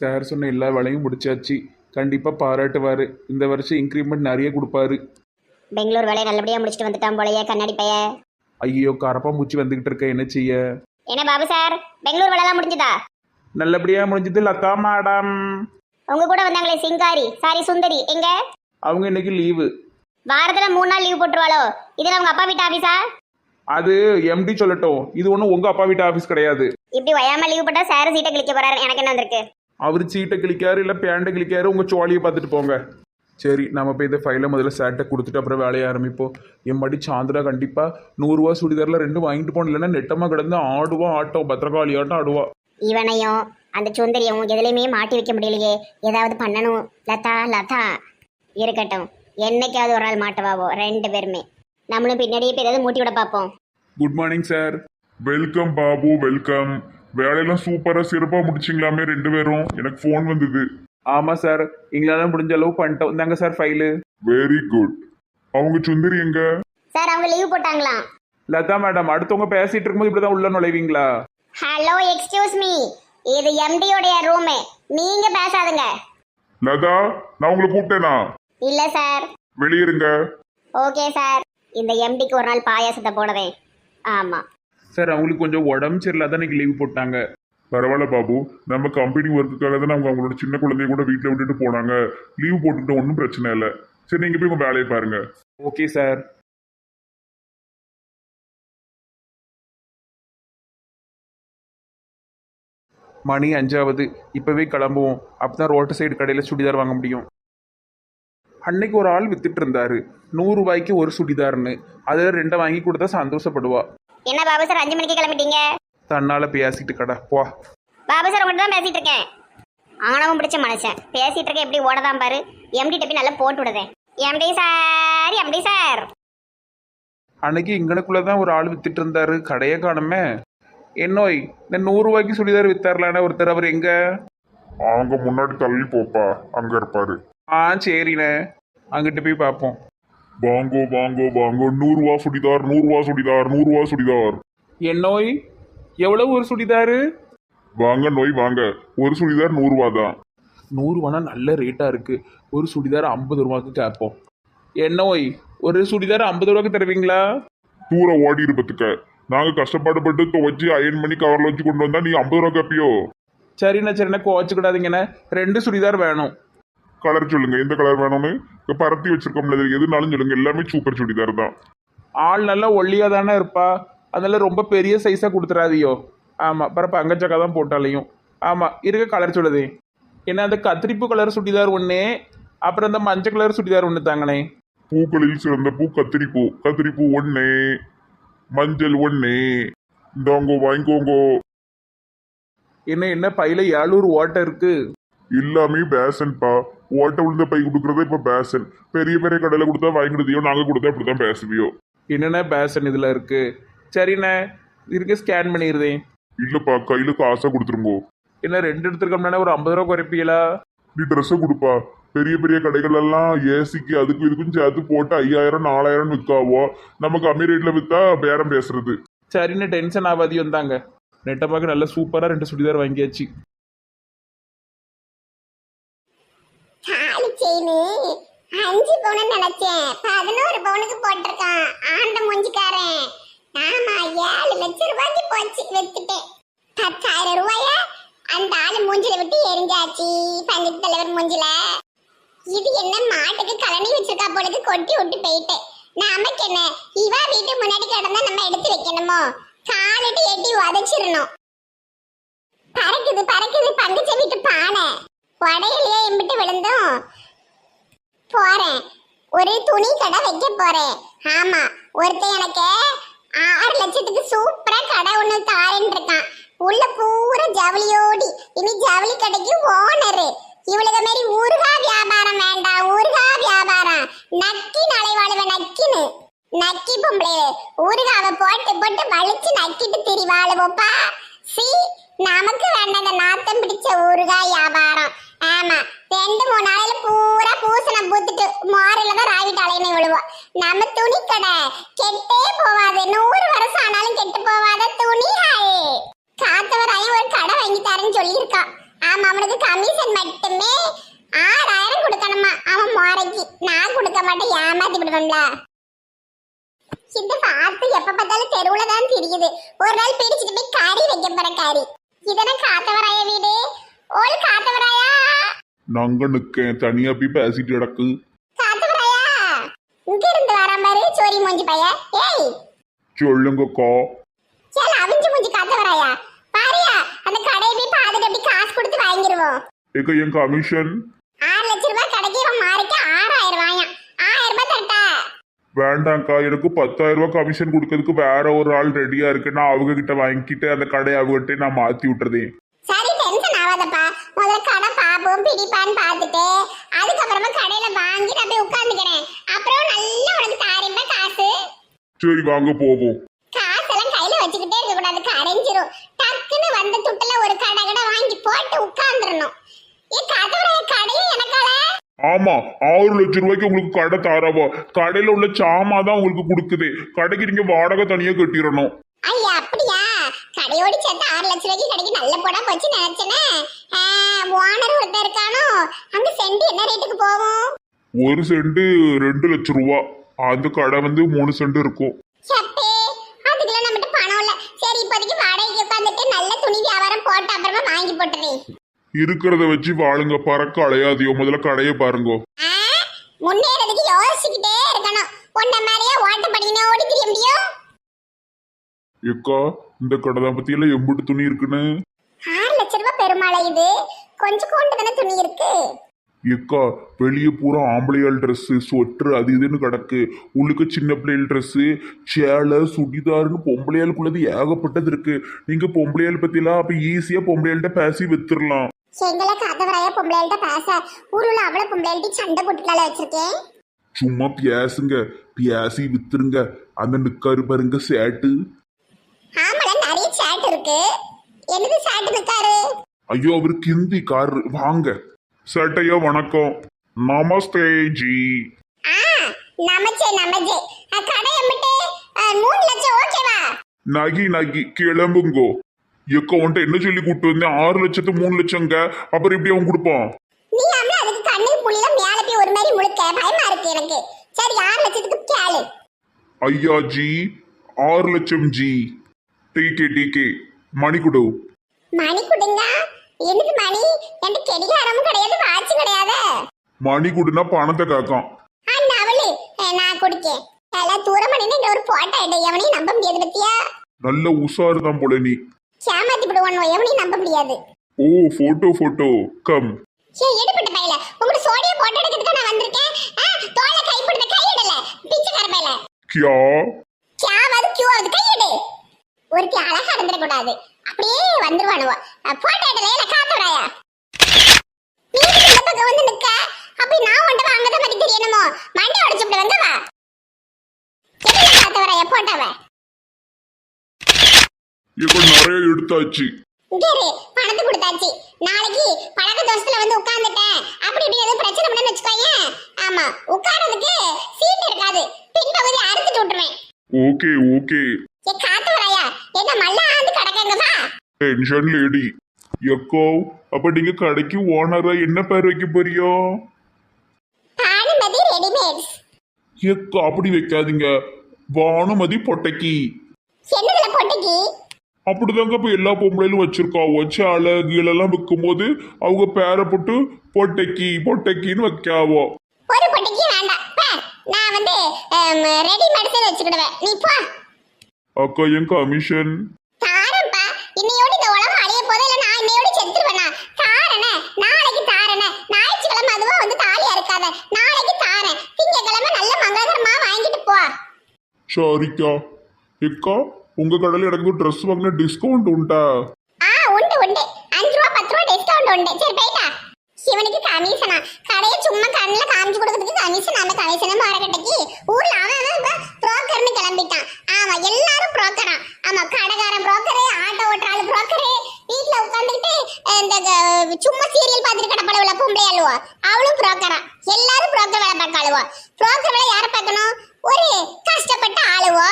Sir சொன்ன எல்லா வேலையும் முடிச்சாச்சு. கண்டிப்பாக பாராட்டுவார். இந்த வருஷம் இன்க்ரிமெண்ட் நிறைய கொடுப்பாரு. பெங்களூர் வேலையை நல்லபடியாக முடிச்சுட்டு வந்துட்டான் போலயே கண்ணாடி பைய. ஐயோ கரப்பாம்பூச்சி வந்துக்கிட்டு இருக்க என்ன செய்ய? என்ன பாபு சார் பெங்களூர் வேலைலாம் முடிஞ்சுதா? நல்லபடியாக முடிஞ்சது லதா மேடம் உங்க கூட வந்தாங்களே சிங்காரி. சாரி சுந்தரி. எங்க? அவங்க இன்னைக்கு லீவு வாரத்துல மூணு நாள் லீவ் போட்டுருவாளோ? இதுல உங்க அப்பா வீட்டு ஆபீஸா அது எம்டி சொல்லட்டும். இது ஒன்றும் உங்கள் அப்பா வீட்டு ஆஃபீஸ் கிடையாது. இப்படி வயாம லீவ் போட்டா சார் சீட்டை கிளிக்க போறாரு. எனக்கு என்ன வந்திருக்கு? அவர் சீட்டை கிளிக்காரு இல்லை பேண்ட்டை கிளிக்காரு உங்கள் சோழியை பார்த்துட்டு போங்க. சரி நம்ம போய் இந்த ஃபைலை முதல்ல சேட்டை கொடுத்துட்டு அப்புறம் வேலையை ஆரம்பிப்போம். என் மடி சாந்திரா கண்டிப்பாக நூறுரூவா சுடிதாரில் ரெண்டும் வாங்கிட்டு போகணும் இல்லைன்னா நெட்டமாக கிடந்து ஆடுவா ஆட்டம் பத்திரகாளி ஆட்டம் ஆடுவா. இவனையும் அந்த சுந்தரியும் எதுலையுமே மாட்டி வைக்க முடியலையே. ஏதாவது பண்ணணும். லதா லதா. இருக்கட்டும். என்னைக்காவது ஒரு நாள் மாட்டுவாவோ ரெண்டு பேருமே. நம்மளும் பின்னாடியே போய் ஏதாவது மூட்டி விட பார்ப்போம். Good morning sir welcome Babu welcome வேலையெல்லாம் சூப்பரா சிறப்பா முடிச்சிங்களாமே ரெண்டு பேரும். எனக்கு ஃபோன் வந்தது. ஆமாம் சார். எங்களால் முடிஞ்ச அளவு பண்ணிட்டோம். இந்தாங்க சார் ஃபைலு வெரி குட் அவங்க சுந்தரி எங்க? சார் அவங்க லீவ் போட்டாங்களாம் லதா மேடம் அடுத்தவங்க பேசிட்டு இருக்கும்போது இப்படி தான் உள்ள நுழைவீங்களா? ஹலோ எக்ஸ்கியூஸ் மீ இது எம்டியோடைய ரூமு நீங்க பேசாதுங்க. லதா நான் உங்களை கூப்பிட்டேனா? இல்ல சார். வெளியிருங்க okay sir. இந்த எம்டிக்கு ஒரு நாள் பாயாசத்தை போடுவேன் ஆமா. சார் அவங்களுக்கு கொஞ்சம் உடம்பு சரியில்லாத இன்னைக்கு லீவ் போட்டாங்க. பரவாயில்ல பாபு. நம்ம கம்பெனி ஒர்க்குக்காக தான் அவங்க அவங்களோட சின்ன குழந்தைய கூட வீட்டில் விட்டுட்டு போனாங்க. லீவ் போட்டுட்டு ஒன்றும் பிரச்சனை இல்லை. சரி நீங்க போய் உங்க வேலையை பாருங்க. ஓகே சார் மணி அஞ்சாவது. இப்போவே கிளம்புவோம். அப்போ தான் ரோட்டு சைடு கடையில் சுடிதார் வாங்க முடியும். அன்னைக்கு ஒரு ஆள் வித்துட்டு இருந்தாரு. நூறு ரூபாய்க்கு ஒரு சுடிதார்னு. அதில் ரெண்டை வாங்கி கொடுத்தா சந்தோஷப்படுவா. என்ன பாபு சார் அஞ்சு மணிக்கு கிளம்பிட்டீங்க? தன்னால் பேசிட்டு கடை போ. பாபு சார் உங்கள்கிட்ட தான் பேசிட்டு இருக்கேன். ஆணவம் பிடிச்ச மனுஷன். பேசிட்டு இருக்க எப்படி ஓடதான் பாரு. எம்டி டப்பி நல்லா போட்டு விடுதேன். MD sir MD sir. அன்னைக்கு இங்கனக்குள்ளே தான் ஒரு ஆள் வித்துட்டு இருந்தாரு கடையே காணுமே. என்னோய் இந்த நூறு ரூபாய்க்கு சுடிதார் வித்தாரலான ஒருத்தர் அவர் எங்க? அவங்க முன்னாடி தள்ளி போப்பா அங்க இருப்பாரு. ஆ சரிண்ணே. அங்கிட்டு போய் பார்ப்போம் வாங்கோ வாங்கோ வாங்கோ. நூறுரூவா சுடிதார் நூறுரூவா சுடிதார் நூறுரூவா சுடிதார். என்னோய் எவ்வளவு ஒரு சுடிதாரு? வாங்க நோய் வாங்க. ஒரு சுடிதார் நூறுரூவா தான். நூறுரூவானா நல்ல ரேட்டாக இருக்கு. ஒரு சுடிதார் ஐம்பது ரூபாய்க்கு கேட்போம் என்னோய் ஒரு சுடிதார் ஐம்பது ரூபாய்க்கு தருவீங்களா? தூர ஓடி இருப்பதுக்க நாங்க கஷ்டப்பாடுபட்டு துவைச்சு அயன் பண்ணி கவர்ல வச்சு கொண்டு வந்தா நீ ஐம்பது ரூபா கேப்பியோ? சரிண்ணே சரிண்ணே. கோச்சுக்கிடாதீங்கண்ணே ரெண்டு சுடிதார் வேணும். கலர் சொல்லுங்க. எந்த கலர் வேணும்னு? இப்ப பரத்தி வச்சிருக்கோம்ல எதுனாலும் சொல்லுங்க. எல்லாமே சூப்பர் சுடிதார் தான். ஆள் நல்லா ஒல்லியாக தானே இருப்பா. அதனால ரொம்ப பெரிய சைஸாக கொடுத்துறாதியோ. ஆமாம் பிறப்பு அங்கச்சக்கா தான் போட்டாலையும். ஆமாம் இருக்க கலர் சொல்லுதே. என்ன அந்த கத்திரிப்பு கலர் சுடிதார் ஒன்று அப்புறம் அந்த மஞ்சள் கலர் சுடிதார் ஒன்று தாங்கண்ணே பூக்களில் சிறந்த பூ கத்திரிப்பூ. கத்திரிப்பூ ஒண்ணு மஞ்சள் ஒண்ணு. இந்தாங்கோ வாங்கிக்கோங்கோ. என்ன என்ன பையில ஏழூர் ஓட்டை இருக்கு? எல்லாமே பேசன்பா ஓட்ட விழுந்த பை கொடுக்கறதே இப்ப பேசன். பெரிய பெரிய கடையில கொடுத்தா வாங்கி கொடுத்தியோ நாங்க கொடுத்தா இப்படிதான் பேசுவியோ? என்னென்ன பேசன் இதில் இருக்கு? சரிண்ணே இருக்க ஸ்கேன் பண்ணிடுதேன் இல்லப்பா கையில காசை கொடுத்துருங்கோ. என்ன ரெண்டு எடுத்துருக்கோம்னா ஒரு ஐம்பது ரூபா குறைப்பீங்களா? நீ ட்ரெஸ்ஸை கொடுப்பா. பெரிய பெரிய கடைகள் எல்லாம் ஏசிக்கு அதுக்கும் இதுக்கும் சேர்த்து போட்டு ஐயாயிரம் நாலாயிரம் விற்காவோ நமக்கு கம்மி ரேட்ல வித்தா பேரம் பேசுறது. சரிண்ணே டென்ஷன் ஆகாதி வந்தாங்க நெட்டமாக நல்ல சூப்பராக ரெண்டு சுடிதார் வாங்கியாச்சு தாலி செயின். அஞ்சு பவுன் நினைச்சேன். பதினோரு பவுனுக்கு போட்டிருக்கான். ஆண்ட மூஞ்சிக்காரன். ஆமா ஏழு லட்சம் ரூபாய்க்கு போச்சு வித்துட்டேன். பத்தாயிரம் ரூபாய அந்த ஆளு மூஞ்சில விட்டு எரிஞ்சாச்சு பஞ்சாயத்து தலைவர் மூஞ்சில. இது என்ன மாட்டுக்கு கலனி வச்சிருக்கா பொழுது கொட்டி விட்டு போயிட்டேன். நமக்கு என்ன? இவா வீட்டு முன்னாடி கிடந்தா நம்ம எடுத்து வைக்கணுமோ? காலிட்டு எட்டி உதச்சிடணும். பறக்குது பறக்குது பங்குச்ச வீட்டு பானை. உடையிலேயே எம்பிட்டு விழுந்தோம். போறேன். ஒரு துணி கடை வைக்க போறேன். ஆமா ஒருத்தன் எனக்கு ஆறு லட்சத்துக்கு சூப்பரா கடை ஒண்ணு தாரேன்னு இருக்கான். உள்ள பூரா ஜவுளியோடி. இனி ஜவுளி கடைக்கு ஓனரு. இவளுக மாரி ஊருகா வியாபாரம் வேண்டாம் ஊருகா வியாபாரம். நக்கி நாளை நக்கின்னு. நக்கி பொம்பளை ஊருகாவ போட்டு போட்டு வலிச்சு நக்கிட்டு திரிவாளுவோப்பா. சி நமக்கு வேண்டாம் நாத்தம் பிடிச்ச ஊறுகாய் வியாபாரம். ஆமா. ரெண்டு மூணு நாளையில பூரா பூசணம் பூத்துட்டு மாறில தான் ராவிட்டு அலையினை விழுவோம் நம்ம துணி கடை. கெட்டே போவாது. நூறு வருஷம் ஆனாலும் கெட்டு போவாத துணிகள் காத்தவராயும் ஒரு கடை வாங்கி தரேன்னு சொல்லியிருக்கான். ஆமா அவனுக்கு கமிஷன் மட்டுமே ஆறாயிரம் கொடுக்கணுமா? அவன் முறைக்கு. நான் கொடுக்க மாட்டேன். ஏமாத்தி விடுவேன்ல. இந்த வாத்து எப்ப பார்த்தாலும் தெருவுல தான் தெரியுது. ஒரு நாள் பிடிச்சிட்டு போய் கறி வைக்க போற கறி. இதன காத்தவராய வீடு. ஓல் காத்தவராயா நாங்க நிக்கேன் தனியா போய் பேசிட்டு கிடக்கு காத்தவராயா இங்க இருந்து வர மாதிரி சோரி மூஞ்சி பைய ஏய் சொல்லுங்கக்கா சேல அவிஞ்சு மூஞ்சி காத்தவராயா பாரியா அந்த கடையை போய் பாத்துட்டு அப்படி காசு கொடுத்து வாங்கிடுவோம் ஏக்கா என் கமிஷன் ஆறு லட்ச ரூபாய் கடைக்கு இவன் மாறிக்க ஆறாயிரம் ரூபாயாம் ஆயிரம் ரூபாய் தட்டா வேண்டாம்க்கா எனக்கு பத்தாயிரம் ரூபாய் கமிஷன் கொடுக்கறதுக்கு வேற ஒரு ஆள் ரெடியா இருக்கு நான் அவங்க கிட்ட வாங்கிட்டு அந்த கடையை அவங்ககிட்ட நான் மாத்தி விட்டுறதேன் ஆகாதப்பா முதல்ல கடை பாப்போம் பிடிப்பான்னு பார்த்துட்டு. அதுக்கப்புறமா கடையில வாங்கி நான் போய் உட்காந்துக்கிறேன் அப்புறம் நல்லா உனக்கு தாரிப்பா காசு. சரி வாங்க போவோம். காசெல்லாம் கையில வச்சுக்கிட்டே இருக்க கூடாது கரைஞ்சிரும். டக்குன்னு வந்த துட்டுல ஒரு கடை கடை வாங்கி போட்டு உட்கார்ந்துடணும் ஏ கதவுடைய கடையும் எனக்கால ஆமா ஆறு லட்சம் ரூபாய்க்கு உங்களுக்கு கடை தாராவோ? கடையில உள்ள சாமா தான் உங்களுக்கு கொடுக்குது. கடைக்கு நீங்க வாடகை தனியா கட்டிடணும். ஐயா அப்படியா? கடையோடி சேர்த்து ஆறு லட்ச ரூபாய்க்கு கடைக்கு நல்ல போடா போச்சு நினைச்சேனே ஓனர் ஒருத்தர் இருக்கானோ? அங்க சென்ட் என்ன ரேட்டுக்கு போகும்? ஒரு சென்ட் ரெண்டு லட்சம் ரூபா. அந்த கடை வந்து மூணு சென்ட் இருக்கும். அதுக்கெல்லாம் நம்மகிட்ட பணம் இல்ல. சரி இப்போதைக்கு வாடகைக்கு உட்காந்துட்டு நல்ல துணி வியாபாரம் போட்டு அப்புறமா வாங்கி போட்டுறேன். இருக்கிறத வச்சு வாழுங்க. பறக்க அலையாதியோ முதல்ல கடையை பாருங்க. முன்னேறதுக்கு யோசிச்சுக்கிட்டே இருக்கணும். உன்ன மாதிரியே ஓட்ட படிக்கணும் ஓடி திரிய முடியும் இந்த கடை தான் பத்தி எல்லாம் எம்புட்டு துணி இருக்குன்னு? ஆறு லட்ச ரூபாய் பெருமாளை இது. கொஞ்சம் கொண்டு தானே துணி இருக்கு. ஏக்கா வெளியே பூரா ஆம்பளையாள் ட்ரெஸ்ஸு ஸ்வெட்டர் அது இதுன்னு கிடக்கு. உள்ளுக்கு சின்ன பிள்ளைகள் ட்ரெஸ்ஸு சேலை சுடிதார்னு பொம்பளையாளுக்குள்ளது ஏகப்பட்டது இருக்கு. நீங்க பொம்பளையாள் பத்திலாம் அப்ப ஈஸியா பொம்பளையாள்கிட்ட பேசி வித்துடலாம் எங்களை கதவராய பொம்பளைகள்ட்ட பேச? ஊருல அவ்வளவு பொம்பளைகள்ட்ட சண்டை போட்டுக்கலால வச்சிருக்கேன். சும்மா பியாசுங்க பியாசி வித்துருங்க. அந்த நிக்காரு பாருங்க சேட்டு. இருக்கு. என்னது சேட் நிக்காரு ஐயோ அவரு கிந்தி கார். வாங்க. சேட்டையா வணக்கம். நமஸ்தே ஜி. ஆ நமச்சே அஹ், கடை எம்பிட்டு மூணு லட்சம் ஓகேவா நகி நகி கிளம்புங்கோ. எக்கோ உன்ட்ட என்ன சொல்லி கூட்டு வந்தேன்? ஆறு லட்சத்து மூணு லட்சங்க. அப்புறம் எப்படி அவன் கொடுப்பான்? நீ அம்மா அதுக்கு கண்ணுக்கு புள்ளில மேல போய் ஒரு மாதிரி முழுக்க. பயமா இருக்கு எனக்கு. சரி ஆறு லட்சத்துக்கு கேளு. ஐயா ஜி. ஆறு லட்சம் ஜி. டிகே டிகே மணி கொடு மணி கொடுங்க என்னது மணி? என்கிட்ட கெடிகாரமும் கிடையாது வாட்சும் கிடையாது. மணி கொடுனா பணத்தை காக்கான். அண்ணா அவளு. நான் குடிக்கேன். எல்லாம் தூரம் பண்ணி இந்த ஒரு போட்டோ எடு. எவனையும் நம்ப முடியாது பத்தியா? நல்ல உஷாரு தான் போல நீ. ஏமாத்தி விடுவானோ எவனையும் நம்ப முடியாது. ஓ போட்டோ போட்டோ கம் ஏ எடுப்பட்ட பையல. உங்களுக்கு சோடியா போட்டோ எடுக்கிறதுக்கு நான் வந்திருக்கேன். தோள கை பிடித்த கை இடல பிச்சைக்கார பையல. கியா? கியாவது கியூவாவது கை எடு ஒருத்தி அழகா இருந்துட கூடாது. அப்படியே வந்துருவானுவோ. போட்டோ எடுல இல்ல காத்துறாயா நீ இந்த பக்கம் வந்து நிக்க? அப்படி நான் உண்ட வாங்கத மாதிரி தெரியணுமோ மண்டை உடைச்சு விட வந்த வா எதுல காத்துறாயா போட்டோவ இப்போ நிறைய எடுத்தாச்சு. இரு பணத்தை கொடுத்தாச்சு. நாளைக்கு பழக்க தோசத்துல வந்து உட்கார்ந்துட்டேன். அப்படி இப்படி எதுவும் பிரச்சனை பண்ணு வச்சுக்கோயேன். ஆமா உட்கார்றதுக்கு சீட் இருக்காது. பின்பகுதி அறுத்துட்டு விட்டுருவேன். Okay okay. காத்து வராயா என்ன டென்ஷன் லேடி எக்கோ அப்ப நீங்க கடைக்கு ஓனரா என்ன பேர் வைக்க போறியோ? பானுமதி ரெடிமேட்ஸ். எக்கோ அப்படி வைக்காதீங்க. வானுமதி பொட்டைக்கி. என்னதுல பொட்டிக்கு? அப்படிதாங்க இப்ப எல்லா பொம்பளையிலும் வச்சிருக்காவோ சேலை கீழெல்லாம் விற்கும் போது அவங்க பேரை போட்டு பொட்டைக்கி பொட்டைக்கின்னு வைக்காவோ. ஒரு பொட்டிக்கு வேண்டாம். நான் வந்து ரெடிமேட்ஸே வச்சுக்கிடுவேன். நீ போ. அக்கா என் கமிஷன் தாரப்பா இன்னையோடு இந்த உலகம் அழிய போதே இல்ல நான் இன்னையோடு செத்துருவேனா தாரனே. நாளைக்கு தாரனே. ஞாயிற்றுக்கிழமை அதுவா வந்து தாலியா இருக்காத. நாளைக்கு தாரேன். திங்கக்கிழமை நல்ல மங்களகரமா வாங்கிட்டு போ. சாரிக்கா எக்கா உங்க கடையில் எனக்கு ட்ரெஸ் வாங்கின டிஸ்கவுண்ட் உண்டா? ஆ உண்டு உண்டு. அஞ்சு ரூபா பத்து ரூபா டிஸ்கவுண்ட் உண்டு. சரி போயிட்டா சிவனுக்கு கமிஷனா கடையை சும்மா கண்ணுல காமிச்சு கொடுக்கறதுக்கு கமிஷன் அந்த கமிஷன் மாரக்கட்டைக்கு ஊர்ல அவன் அவன் புரோக்கர்னு கிளம்பிட்டான். ஆமா எல்லாரும் புரோக்கரா. ஆமா கடைக்காரன் புரோக்கரு ஆட்டோ ஓட்டுறாள் புரோக்கரு. வீட்ல உட்காந்துக்கிட்டு இந்த சும்மா சீரியல் பார்த்துட்டு கடப்பட உள்ள பொம்பளை அழுவா அவளும் புரோக்கரா. எல்லாரும் புரோக்கர் வேலை பார்க்க அழுவா புரோக்கர் வேலை யாரை பார்க்கணும்? ஒரு கஷ்டப்பட்ட ஆளுவோ.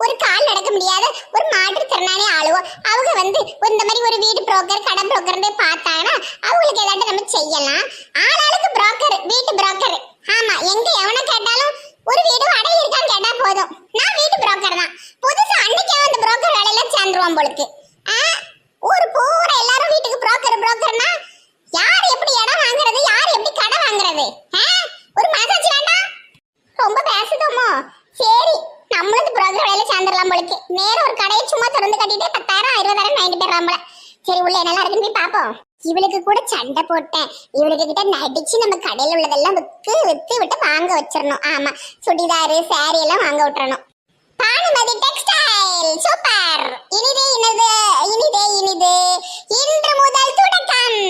ஒரு கால் நடக்க முடியாத ஒரு மாற்றுத்திறனாளி ஆளுவோம் அவங்க வந்து ஒரு இந்த மாதிரி ஒரு வீடு புரோக்கர் கடை புரோக்கர்னு பார்த்தாங்கன்னா அவங்களுக்கு ஏதாட்டும் நம்ம செய்யலாம். ஆளாளுக்கு புரோக்கர் வீட்டு புரோக்கர் ஆமா எங்க எவனை கேட்டாலும் ஒரு வீடு வாடகை இருக்கான்னு கேட்டா போதும். நான் வீட்டு புரோக்கர் தான். புதுசா அன்னைக்கே அந்த புரோக்கர் வேலையில சேர்ந்துருவான் போலுக்கு ஆ, ஊர் பூரா எல்லாரும் வீட்டுக்கு புரோக்கர் புரோக்கர்னா யார் எப்படி இடம் வாங்குறது யார் எப்படி கடை வாங்குறது ஆ? ஒரு மனசாட்சி வேண்டாம் ரொம்ப பேசுதோமோ சரி நம்மளும் இந்த புரோக்கர் வேலையில சேர்ந்துடலாம் போலுக்கு நேரம் ஒரு கடையை சும்மா திறந்து கட்டிட்டு பத்தாயிரம் இருபதாயிரம் சரி உள்ள என்னெல்லாம் இருக்குன்னு போய் பாப்போம் இவளுக்கு கூட சண்டை போட்டேன். இவளுக்கு கிட்ட நடிச்சு நம்ம கடையில உள்ளதெல்லாம் விற்று விற்று விட்டு வாங்க வச்சிடணும். ஆமா சுடிதாரு சாரி எல்லாம் வாங்க விட்டுறணும். பானுமதி டெக்ஸ்டைல் சூப்பர் இனிதே இனிது இனிதே இனிது. இன்று முதல் தொடக்கம்.